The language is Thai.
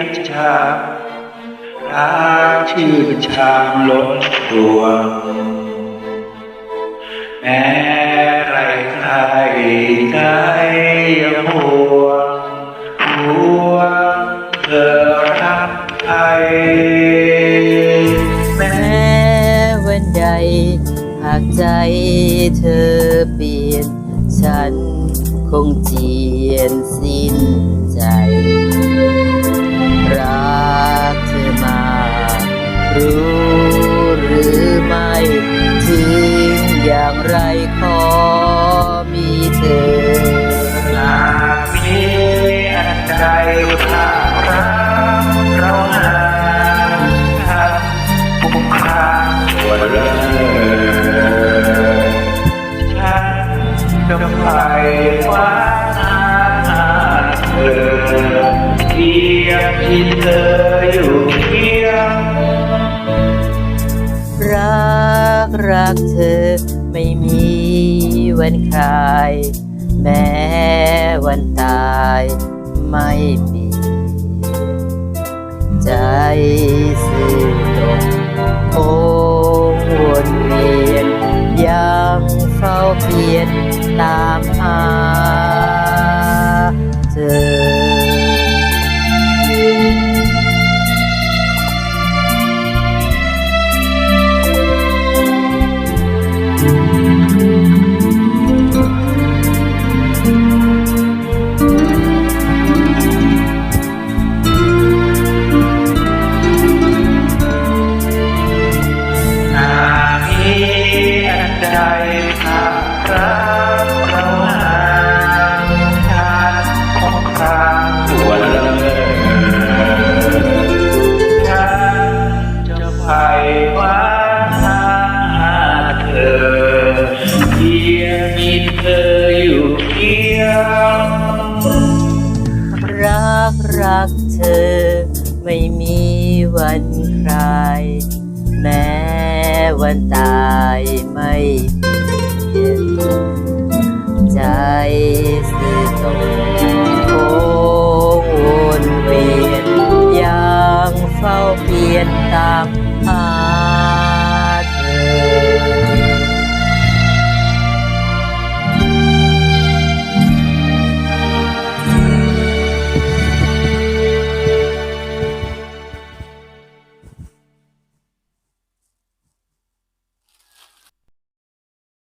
ใจให้ไว้ยังชารักชื่นชามล้นตัวแม้ใครใครใจยังห่วงห่วงเธอรักใครแม้แม้วันใดหากใจเธอเปลี่ยน ฉันคงเจียนสิ้นใจ ใดถ้ารักเราหาทำผู้ครางตัวเลยฉันจะไปว่าหาเธอเพียงที่เธออยู่เคียงรักรักเธอไม่มีวันคลายแม้วันตาย ไม่มีใจสื่อตรงคงวนเวียนยังเฝ้าเพียนตามหา รักเราหาทางของครางตัวเลยฉันจะไปว่าหาเธอเพียงมีเธออยู่เคียงรักรักเธอไม่มีวันใคลายแม้วันตายไม่